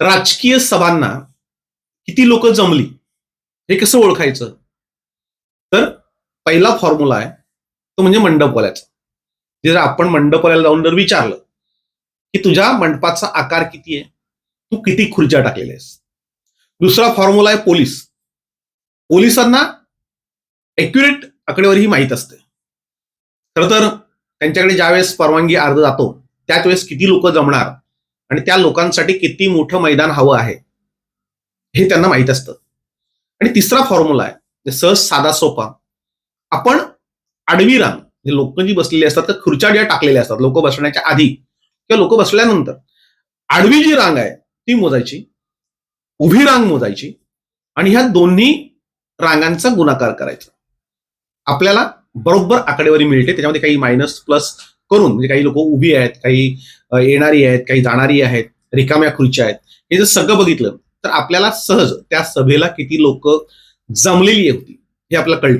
राजकीय सभांना किती लोक जमली हे कसं ओळखायचं? तर पहिला फॉर्म्युला आहे तो म्हणजे मंडपवाल्याचा जर आपण मंडपवाल्याला जाऊन जर विचारलं की तुझ्या मंडपाचा आकार किती आहे? तू किती खुर्च्या टाकलेल्या आहेस? दुसरा फॉर्म्युला आहे पोलीस. पोलिसांना एक्युरेट आकडेवारी ही माहीत असते. खरं तर त्यांच्याकडे ज्यावेळेस परवानगी अर्ज जातो त्याच वेळेस किती लोक जमणार? आणि त्या लोकांसाठी किती मोठं मैदान हवं आहे हे त्यांना माहीत असतं. आणि तिसरा फॉर्म्युला आहे सहज साधा सोपा आपण आडवी रांग जे लोक जी बसलेली असतात तर खुर्च्या ज्या टाकलेल्या असतात लोक बसण्याच्या आधी. किंवा लोक बसल्यानंतर आडवी जी रांग आहे ती मोजायची उभी रांग मोजायची आणि ह्या दोन्ही रांगांचा गुणाकार करायचा. आपल्याला बरोबर आकडेवारी मिळते त्याच्यामध्ये काही मायनस प्लस करून म्हणजे काही लोक उभी आहेत काही येणारी आहेत काही जाणारी आहेत रिकाम्या खुर्च्या आहेत. हे जर सगळं बघितलं तर आपल्याला सहज त्या सभेला किती लोक जमलेली होती हे आपल्याला कळतं.